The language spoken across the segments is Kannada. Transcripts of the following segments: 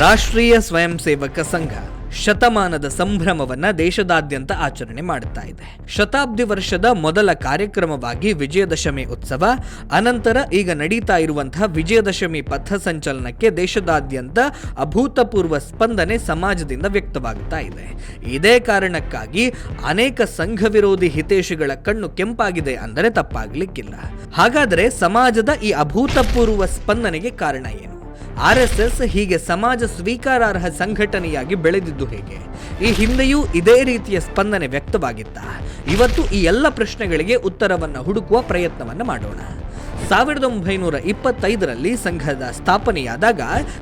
ರಾಷ್ಟ್ರೀಯ ಸ್ವಯಂ ಸೇವಕ ಸಂಘ ಶತಮಾನದ ಸಂಭ್ರಮವನ್ನ ದೇಶದಾದ್ಯಂತ ಆಚರಣೆ ಮಾಡುತ್ತಾ ಇದೆ. ಶತಾಬ್ದಿ ವರ್ಷದ ಮೊದಲ ಕಾರ್ಯಕ್ರಮವಾಗಿ ವಿಜಯದಶಮಿ ಉತ್ಸವ, ಅನಂತರ ಈಗ ನಡೀತಾ ಇರುವಂತಹ ವಿಜಯದಶಮಿ ಪಥ ಸಂಚಲನಕ್ಕೆ ದೇಶದಾದ್ಯಂತ ಅಭೂತಪೂರ್ವ ಸ್ಪಂದನೆ ಸಮಾಜದಿಂದ ವ್ಯಕ್ತವಾಗುತ್ತಾ ಇದೆ. ಇದೇ ಕಾರಣಕ್ಕಾಗಿ ಅನೇಕ ಸಂಘ ವಿರೋಧಿ ಹಿತೇಶಿಗಳ ಕಣ್ಣು ಕೆಂಪಾಗಿದೆ ಅಂದರೆ ತಪ್ಪಾಗಲಿಕ್ಕಿಲ್ಲ. ಹಾಗಾದರೆ ಸಮಾಜದ ಈ ಅಭೂತಪೂರ್ವ ಸ್ಪಂದನೆಗೆ ಕಾರಣ ಏನು? ಆರ್ ಎಸ್ ಎಸ್ ಹೀಗೆ ಸಮಾಜ ಸ್ವೀಕಾರಾರ್ಹ ಸಂಘಟನೆಯಾಗಿ ಬೆಳೆದಿದ್ದು ಹೇಗೆ? ಈ ಹಿಂದೆಯೂ ಇದೇ ರೀತಿಯ ಸ್ಪಂದನೆ ವ್ಯಕ್ತವಾಗಿತ್ತ? ಇವತ್ತು ಈ ಎಲ್ಲ ಪ್ರಶ್ನೆಗಳಿಗೆ ಉತ್ತರವನ್ನು ಹುಡುಕುವ ಪ್ರಯತ್ನವನ್ನು ಮಾಡೋಣ. ಸಾವಿರದ ಒಂಬೈನೂರ ಇಪ್ಪತ್ತೈದರಲ್ಲಿ ಸಂಘದ ಸ್ಥಾಪನೆಯಾದಾಗ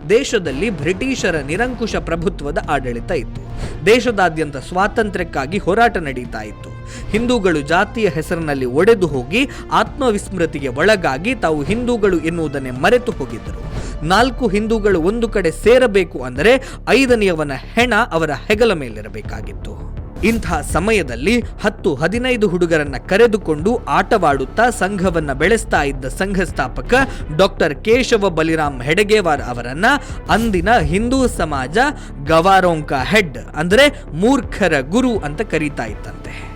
ದೇಶದಲ್ಲಿ ಬ್ರಿಟಿಷರ ನಿರಂಕುಶ ಪ್ರಭುತ್ವದ ಆಡಳಿತ ಇತ್ತು. ದೇಶದಾದ್ಯಂತ ಸ್ವಾತಂತ್ರ್ಯಕ್ಕಾಗಿ ಹೋರಾಟ ನಡೀತಾ ಇತ್ತು. ಹಿಂದೂಗಳು ಜಾತಿಯ ಹೆಸರಿನಲ್ಲಿ ಒಡೆದು ಹೋಗಿ ಆತ್ಮವಿಸ್ಮೃತಿಗೆ ಒಳಗಾಗಿ ತಾವು ಹಿಂದೂಗಳು ಎನ್ನುವುದನ್ನೇ ಮರೆತು ಹೋಗಿದ್ದರು. ನಾಲ್ಕು ಹಿಂದೂಗಳು ಒಂದು ಕಡೆ ಸೇರಬೇಕು ಅಂದರೆ ಐದನೆಯವನ ಹೆಣ ಅವರ ಹೆಗಲ ಮೇಲಿರಬೇಕಾಗಿತ್ತು. ಇಂಥ ಸಮಯದಲ್ಲಿ ಹತ್ತು ಹದಿನೈದು ಹುಡುಗರನ್ನ ಕರೆದುಕೊಂಡು ಆಟವಾಡುತ್ತಾ ಸಂಘವನ್ನ ಬೆಳೆಸ್ತಾ ಇದ್ದ ಸಂಘ ಸ್ಥಾಪಕ ಡಾಕ್ಟರ್ ಕೇಶವ ಬಲಿರಾಮ್ ಹೆಡಗೇವಾರ್ ಅವರನ್ನ ಅಂದಿನ ಹಿಂದೂ ಸಮಾಜ ಗವಾರೋಂಕ ಹೆಡ್ ಅಂದರೆ ಮೂರ್ಖರ ಗುರು ಅಂತ ಕರೀತಾ ಇತ್ತಂತೆ.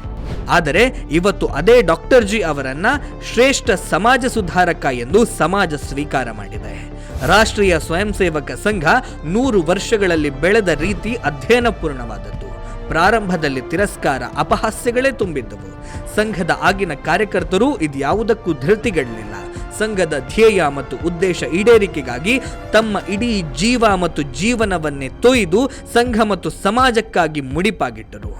ಆದರೆ ಇವತ್ತು ಅದೇ ಡಾಕ್ಟರ್ ಜಿ ಅವರನ್ನ ಶ್ರೇಷ್ಠ ಸಮಾಜ ಸುಧಾರಕ ಎಂದು ಸಮಾಜ ಸ್ವೀಕಾರ ಮಾಡಿದೆ. ರಾಷ್ಟ್ರೀಯ ಸ್ವಯಂ ಸೇವಕ ಸಂಘ ನೂರು ವರ್ಷಗಳಲ್ಲಿ ಬೆಳೆದ ರೀತಿ ಅಧ್ಯಯನಪೂರ್ಣವಾದದ್ದು. ಪ್ರಾರಂಭದಲ್ಲಿ ತಿರಸ್ಕಾರ ಅಪಹಾಸ್ಯಗಳೇ ತುಂಬಿದ್ದವು. ಸಂಘದ ಆಗಿನ ಕಾರ್ಯಕರ್ತರು ಇದ್ಯಾವುದಕ್ಕೂ ಧೃತಿಗೆಡಲಿಲ್ಲ ಸಂಘದ ಧ್ಯೇಯ ಮತ್ತು ಉದ್ದೇಶ ಈಡೇರಿಕೆಗಾಗಿ ತಮ್ಮ ಇಡೀ ಜೀವ ಮತ್ತು ಜೀವನವನ್ನೇ ತೊಯ್ದು ಸಂಘ ಮತ್ತು ಸಮಾಜಕ್ಕಾಗಿ ಮುಡಿಪಾಗಿಟ್ಟರು.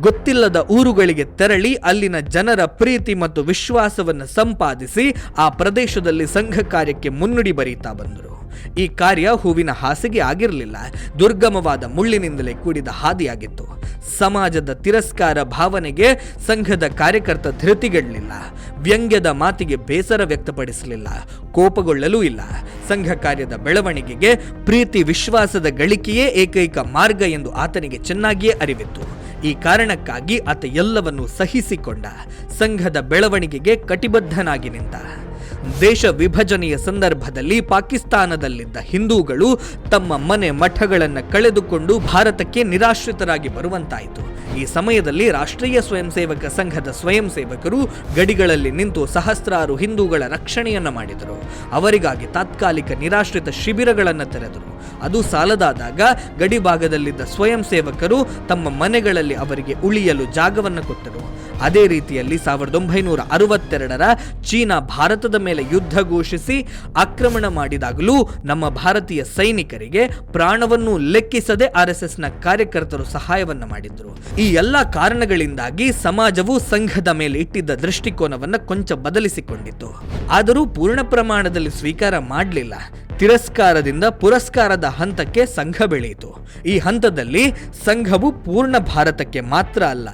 ಗೊತ್ತಿಲ್ಲದ ಊರುಗಳಿಗೆ ತೆರಳಿ ಅಲ್ಲಿನ ಜನರ ಪ್ರೀತಿ ಮತ್ತು ವಿಶ್ವಾಸವನ್ನು ಸಂಪಾದಿಸಿ ಆ ಪ್ರದೇಶದಲ್ಲಿ ಸಂಘ ಕಾರ್ಯಕ್ಕೆ ಮುನ್ನುಡಿ ಬರೀತಾ ಬಂದರು. ಈ ಕಾರ್ಯ ಹೂವಿನ ಹಾಸಿಗೆ ಆಗಿರಲಿಲ್ಲ. ದುರ್ಗಮವಾದ ಮುಳ್ಳಿನಿಂದಲೇ ಕೂಡಿದ ಹಾದಿಯಾಗಿತ್ತು. ಸಮಾಜದ ತಿರಸ್ಕಾರ ಭಾವನೆಗೆ ಸಂಘದ ಕಾರ್ಯಕರ್ತ ಧೃತಿಗೆಡಲಿಲ್ಲ. ವ್ಯಂಗ್ಯದ ಮಾತಿಗೆ ಬೇಸರ ವ್ಯಕ್ತಪಡಿಸಲಿಲ್ಲ. ಕೋಪಗೊಳ್ಳಲೂ ಇಲ್ಲ. ಸಂಘ ಕಾರ್ಯದ ಬೆಳವಣಿಗೆಗೆ ಪ್ರೀತಿ ವಿಶ್ವಾಸದ ಗಳಿಕೆಯೇ ಏಕೈಕ ಮಾರ್ಗ ಎಂದು ಆತನಿಗೆ ಚೆನ್ನಾಗಿಯೇ ಅರಿವಿತ್ತು. ಈ ಕಾರಣಕ್ಕಾಗಿ ಆತ ಎಲ್ಲವನ್ನೂ ಸಹಿಸಿಕೊಂಡ. ಸಂಘದ ಬೆಳವಣಿಗೆಗೆ ಕಟಿಬದ್ಧನಾಗಿ ನಿಂತ. ದೇಶ ವಿಭಜನೆಯ ಸಂದರ್ಭದಲ್ಲಿ ಪಾಕಿಸ್ತಾನದಲ್ಲಿದ್ದ ಹಿಂದೂಗಳು ತಮ್ಮ ಮನೆ ಮಠಗಳನ್ನು ಕಳೆದುಕೊಂಡು ಭಾರತಕ್ಕೆ ನಿರಾಶ್ರಿತರಾಗಿ ಬರುವಂತಾಯಿತು. ಈ ಸಮಯದಲ್ಲಿ ರಾಷ್ಟ್ರೀಯ ಸ್ವಯಂ ಸೇವಕ ಸಂಘದ ಸ್ವಯಂ ಸೇವಕರು ಗಡಿಗಳಲ್ಲಿ ನಿಂತು ಸಹಸ್ರಾರು ಹಿಂದೂಗಳ ರಕ್ಷಣೆಯನ್ನು ಮಾಡಿದರು. ಅವರಿಗಾಗಿ ತಾತ್ಕಾಲಿಕ ನಿರಾಶ್ರಿತ ಶಿಬಿರಗಳನ್ನು ತೆರೆದರು. ಅದು ಸಾಲದಾದಾಗ ಗಡಿ ಭಾಗದಲ್ಲಿದ್ದ ಸ್ವಯಂ ಸೇವಕರು ತಮ್ಮ ಮನೆಗಳಲ್ಲಿ ಅವರಿಗೆ ಉಳಿಯಲು ಜಾಗವನ್ನು ಕೊಟ್ಟರು. ಅದೇ ರೀತಿಯಲ್ಲಿ ಸಾವಿರದ ಒಂಬೈನೂರ ಅರವತ್ತೆರಡರ ಚೀನಾ ಭಾರತದ ಮೇಲೆ ಯುದ್ಧ ಘೋಷಿಸಿ ಆಕ್ರಮಣ ಮಾಡಿದಾಗಲೂ ನಮ್ಮ ಭಾರತೀಯ ಸೈನಿಕರಿಗೆ ಪ್ರಾಣವನ್ನು ಲೆಕ್ಕಿಸದೆ ಆರ್ಎಸ್ಎಸ್ನ ಎಸ್ ಎಸ್ನ ಕಾರ್ಯಕರ್ತರು ಸಹಾಯವನ್ನು ಮಾಡಿದ್ರು. ಈ ಎಲ್ಲ ಕಾರಣಗಳಿಂದಾಗಿ ಸಮಾಜವು ಸಂಘದ ಮೇಲೆ ಇಟ್ಟಿದ್ದ ದೃಷ್ಟಿಕೋನವನ್ನು ಕೊಂಚ ಬದಲಿಸಿಕೊಂಡಿತು ಆದರೂ ಪೂರ್ಣ ಪ್ರಮಾಣದಲ್ಲಿ ಸ್ವೀಕಾರ ಮಾಡಲಿಲ್ಲ. ತಿರಸ್ಕಾರದಿಂದ ಪುರಸ್ಕಾರದ ಹಂತಕ್ಕೆ ಸಂಘ ಬೆಳೆಯಿತು. ಈ ಹಂತದಲ್ಲಿ ಸಂಘವು ಪೂರ್ಣ ಭಾರತಕ್ಕೆ ಮಾತ್ರ ಅಲ್ಲ,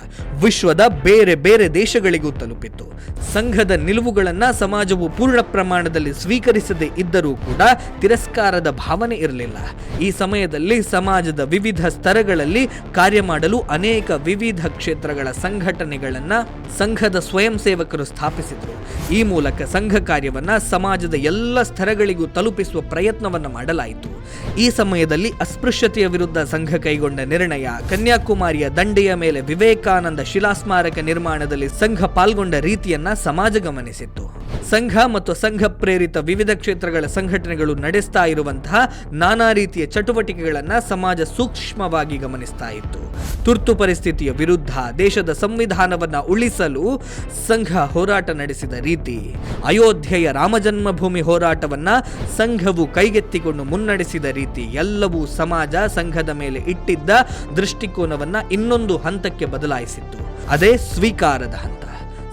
ವಿಶ್ವದ ಬೇರೆ ಬೇರೆ ದೇಶಗಳಿಗೂ ತಲುಪಿತ್ತು ಸಂಘದ ನಿಲುವುಗಳನ್ನ ಸಮಾಜವು ಪೂರ್ಣ ಪ್ರಮಾಣದಲ್ಲಿ ಸ್ವೀಕರಿಸದೇ ಇದ್ದರೂ ಕೂಡ ತಿರಸ್ಕಾರದ ಭಾವನೆ ಇರಲಿಲ್ಲ. ಈ ಸಮಯದಲ್ಲಿ ಸಮಾಜದ ವಿವಿಧ ಸ್ತರಗಳಲ್ಲಿ ಕಾರ್ಯ ಮಾಡಲು ಅನೇಕ ವಿವಿಧ ಕ್ಷೇತ್ರಗಳ ಸಂಘಟನೆಗಳನ್ನ ಸಂಘದ ಸ್ವಯಂ ಸೇವಕರು ಸ್ಥಾಪಿಸಿದರು. ಈ ಮೂಲಕ ಸಂಘ ಕಾರ್ಯವನ್ನ ಸಮಾಜದ ಎಲ್ಲ ಸ್ತರಗಳಿಗೂ ತಲುಪಿಸುವ ಪ್ರಯತ್ನವನ್ನು ಮಾಡಲಾಯಿತು. ಈ ಸಮಯದಲ್ಲಿ ಅಸ್ಪೃಶ್ಯತೆಯ ವಿರುದ್ಧ ಸಂಘ ಕೈಗೊಂಡ ನಿರ್ಣಯ, ಕನ್ಯಾಕುಮಾರಿಯ ದಂಡೆಯ ಮೇಲೆ ವಿವೇಕಾನಂದ ಶಿಲಾಸ್ಮಾರಕ ನಿರ್ಮಾಣದಲ್ಲಿ ಸಂಘ ಪಾಲ್ಗೊಂಡ ರೀತಿಯನ್ನ ಸಮಾಜ ಗಮನಿಸಿತ್ತು. ಸಂಘ ಮತ್ತು ಸಂಘ ಪ್ರೇರಿತ ವಿವಿಧ ಕ್ಷೇತ್ರಗಳ ಸಂಘಟನೆಗಳು ನಡೆಸ್ತಾ ಇರುವಂತಹ ನಾನಾ ರೀತಿಯ ಚಟುವಟಿಕೆಗಳನ್ನ ಸಮಾಜ ಸೂಕ್ಷ್ಮವಾಗಿ ಗಮನಿಸ್ತಾ ಇತ್ತು. ತುರ್ತು ಪರಿಸ್ಥಿತಿಯ ವಿರುದ್ಧ ದೇಶದ ಸಂವಿಧಾನವನ್ನ ಉಳಿಸಲು ಸಂಘ ಹೋರಾಟ ನಡೆಸಿದ ರೀತಿ ಅಯೋಧ್ಯೆಯ ರಾಮಜನ್ಮಭೂಮಿ ಹೋರಾಟವನ್ನ ಸಂಘವು ಕೈಗೆತ್ತಿಕೊಂಡು ಮುನ್ನಡೆಸಿದ ರೀತಿ ಎಲ್ಲವೂ ಸಮಾಜ ಸಂಘದ ಮೇಲೆ ಇಟ್ಟಿದ್ದ ದೃಷ್ಟಿಕೋನವನ್ನ ಇನ್ನೊಂದು ಹಂತಕ್ಕೆ ಬದಲಾಯಿಸಿತ್ತು. ಅದೇ ಸ್ವೀಕಾರದ ಹಂತ.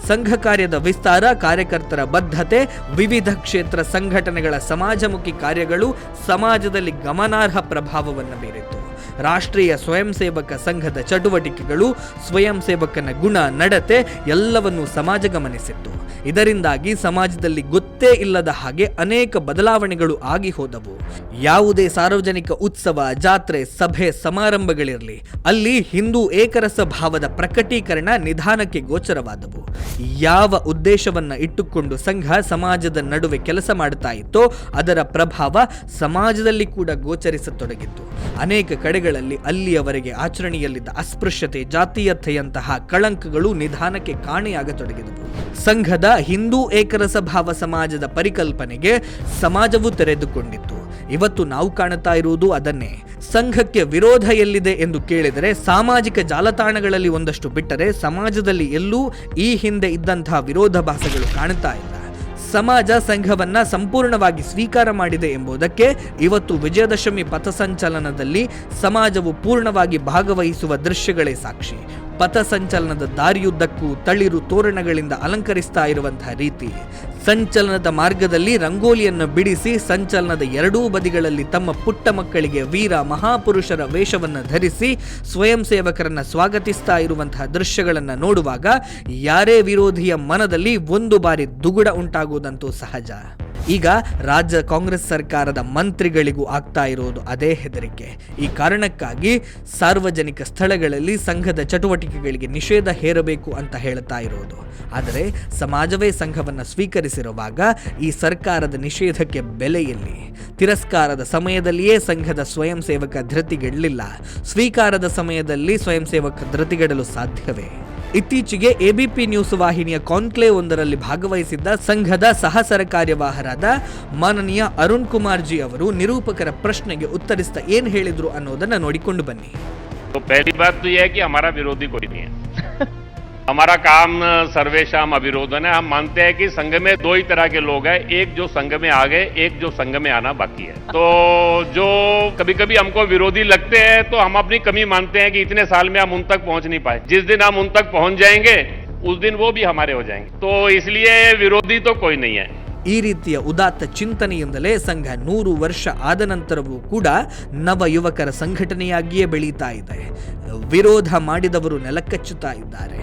ಸಂಘ ಕಾರ್ಯದ ವಿಸ್ತಾರ ಕಾರ್ಯಕರ್ತರ ಬದ್ಧತೆ ವಿವಿಧ ಕ್ಷೇತ್ರ ಸಂಘಟನೆಗಳ ಸಮಾಜಮುಖಿ ಕಾರ್ಯಗಳು ಸಮಾಜದಲ್ಲಿ ಗಮನಾರ್ಹ ಪ್ರಭಾವವನ್ನು ಬೀರಿತ್ತು ರಾಷ್ಟ್ರೀಯ ಸ್ವಯಂ ಸೇವಕ ಸಂಘದ ಚಟುವಟಿಕೆಗಳು, ಸ್ವಯಂ ಸೇವಕನ ಗುಣ ನಡತೆ ಎಲ್ಲವನ್ನೂ ಸಮಾಜ ಗಮನಿಸಿತ್ತು. ಇದರಿಂದಾಗಿ ಸಮಾಜದಲ್ಲಿ ಗೊತ್ತೇ ಇಲ್ಲದ ಹಾಗೆ ಅನೇಕ ಬದಲಾವಣೆಗಳು ಆಗಿ ಹೋದವು. ಯಾವುದೇ ಸಾರ್ವಜನಿಕ ಉತ್ಸವ, ಜಾತ್ರೆ, ಸಭೆ, ಸಮಾರಂಭಗಳಿರಲಿ, ಅಲ್ಲಿ ಹಿಂದೂ ಏಕರಸ ಭಾವದ ಪ್ರಕಟೀಕರಣ ನಿಧಾನಕ್ಕೆ ಗೋಚರವಾದವು. ಯಾವ ಉದ್ದೇಶವನ್ನ ಇಟ್ಟುಕೊಂಡು ಸಂಘ ಸಮಾಜದ ನಡುವೆ ಕೆಲಸ ಮಾಡುತ್ತಾ ಇತ್ತೋ ಅದರ ಪ್ರಭಾವ ಸಮಾಜದಲ್ಲಿ ಕೂಡ ಗೋಚರಿಸತೊಡಗಿತ್ತು. ಅನೇಕ ಕಡೆಗಳಲ್ಲಿ ಅಲ್ಲಿಯವರೆಗೆ ಆಚರಣೆಯಲ್ಲಿದ್ದ ಅಸ್ಪೃಶ್ಯತೆ, ಜಾತೀಯತೆಯಂತಹ ಕಳಂಕಗಳು ನಿಧಾನಕ್ಕೆ ಕಾಣೆಯಾಗತೊಡಗಿದವು. ಸಂಘದ ಹಿಂದೂ ಏಕರಸ ಭಾವ ಸಮಾಜದ ಪರಿಕಲ್ಪನೆಗೆ ಸಮಾಜವು ತೆರೆದುಕೊಂಡಿತ್ತು. ಇವತ್ತು ನಾವು ಕಾಣುತ್ತಾ ಇರುವುದು ಅದನ್ನೇ. ಸಂಘಕ್ಕೆ ವಿರೋಧ ಎಲ್ಲಿದೆ ಎಂದು ಕೇಳಿದರೆ ಸಾಮಾಜಿಕ ಜಾಲತಾಣಗಳಲ್ಲಿ ಒಂದಷ್ಟು ಬಿಟ್ಟರೆ ಸಮಾಜದಲ್ಲಿ ಎಲ್ಲೂ ಈ ಹಿಂದೆ ಇದ್ದಂತಹ ವಿರೋಧಾಭಾಸಗಳು ಕಾಣುತ್ತಾ ಇಲ್ಲ. ಸಮಾಜ ಸಂಘವನ್ನ ಸಂಪೂರ್ಣವಾಗಿ ಸ್ವೀಕಾರ ಮಾಡಿದೆ ಎಂಬುದಕ್ಕೆ ಇವತ್ತು ವಿಜಯದಶಮಿ ಪಥಸಂಚಲನದಲ್ಲಿ ಸಮಾಜವು ಪೂರ್ಣವಾಗಿ ಭಾಗವಹಿಸುವ ದೃಶ್ಯಗಳೇ ಸಾಕ್ಷಿ. ಪಥಸಂಚಲನದ ದಾರಿಯುದ್ದಕ್ಕೂ ತಳಿರು ತೋರಣಗಳಿಂದ ಅಲಂಕರಿಸ್ತಾ ಇರುವಂತಹ ರೀತಿ. ಸಂಚಲನದ ಮಾರ್ಗದಲ್ಲಿ ರಂಗೋಲಿಯನ್ನು ಬಿಡಿಸಿ ಸಂಚಲನದ ಎರಡೂ ಬದಿಗಳಲ್ಲಿ ತಮ್ಮ ಪುಟ್ಟ ಮಕ್ಕಳಿಗೆ ವೀರ ಮಹಾಪುರುಷರ ವೇಷವನ್ನು ಧರಿಸಿ ಸ್ವಯಂ ಸೇವಕರನ್ನು ಸ್ವಾಗತಿಸ್ತಾ ಇರುವಂತಹ ದೃಶ್ಯಗಳನ್ನು ನೋಡುವಾಗ ಯಾರೇ ವಿರೋಧಿಯ ಮನದಲ್ಲಿ ಒಂದು ಬಾರಿ ದುಗುಡ ಉಂಟಾಗುವುದಂತೂ ಸಹಜ. ಈಗ ರಾಜ್ಯ ಕಾಂಗ್ರೆಸ್ ಸರ್ಕಾರದ ಮಂತ್ರಿಗಳಿಗೂ ಆಗ್ತಾ ಇರೋದು ಅದೇ ಹೆದರಿಕೆ. ಈ ಕಾರಣಕ್ಕಾಗಿ ಸಾರ್ವಜನಿಕ ಸ್ಥಳಗಳಲ್ಲಿ ಸಂಘದ ಚಟುವಟಿಕೆಗಳಿಗೆ ನಿಷೇಧ ಹೇರಬೇಕು ಅಂತ ಹೇಳ್ತಾ ಇರೋದು ಆದರೆ ಸಮಾಜವೇ ಸಂಘವನ್ನು ಸ್ವೀಕರಿಸಿರುವಾಗ ಈ ಸರ್ಕಾರದ ನಿಷೇಧಕ್ಕೆ ಬೆಲೆಯಲ್ಲಿ ತಿರಸ್ಕಾರದ ಸಮಯದಲ್ಲಿಯೇ ಸಂಘದ ಸ್ವಯಂ ಸೇವಕ ಧೃತಿಗೆಡಲಿಲ್ಲ. ಸ್ವೀಕಾರದ ಸಮಯದಲ್ಲಿ ಸ್ವಯಂ ಸೇವಕ ಧೃತಿಗೆಡಲು ಸಾಧ್ಯವೇ? ಇತ್ತೀಚೆಗೆ ಎಬಿಪಿ ನ್ಯೂಸ್ ವಾಹಿನಿಯ ಕಾನ್ಕ್ಲೇವ್ ಒಂದರಲ್ಲಿ ಭಾಗವಹಿಸಿದ್ದ ಸಂಘದ ಸಹ ಸರಕಾರ್ಯವಾಹರಾದ ಮಾನನೀಯ ಅರುಣ್ ಕುಮಾರ್ ಜಿ ಅವರು ನಿರೂಪಕರ ಪ್ರಶ್ನೆಗೆ ಉತ್ತರಿಸ್ತಾ ಏನ್ ಹೇಳಿದ್ರು ಅನ್ನೋದನ್ನ ನೋಡಿಕೊಂಡು ಬನ್ನಿ तो पहली बात तो यह है कि हमारा विरोधी कोई नहीं है हमारा काम सर्वेशम अभिरोधन है। हम मानते हैं कि संघ में दो ही तरह के लोग हैं। एक जो संघ में आ गए, एक जो संघ में आना बाकी है। तो जो कभी कभी हमको विरोधी लगते हैं तो हम अपनी कमी मानते हैं कि इतने साल में हम उन तक पहुँच नहीं पाए। जिस दिन हम उन तक पहुँच जाएँगे, उस दिन वो भी हमारे हो जाएँगे। तो इसलिए विरोधी तो कोई नहीं है। ಈ ರೀತಿಯ ಉದಾತ್ತ ಚಿಂತನೆಯಿಂದಲೇ ಸಂಘ ನೂರು ವರ್ಷ ಆದ ನಂತರವೂ ಕೂಡ ನವ ಯುವಕರ ಸಂಘಟನೆಯಾಗಿಯೇ ಬೆಳೀತಾ ಇದೆ. ವಿರೋಧ ಮಾಡಿದವರು ನೆಲಕಚ್ಚುತ್ತಾ ಇದ್ದಾರೆ.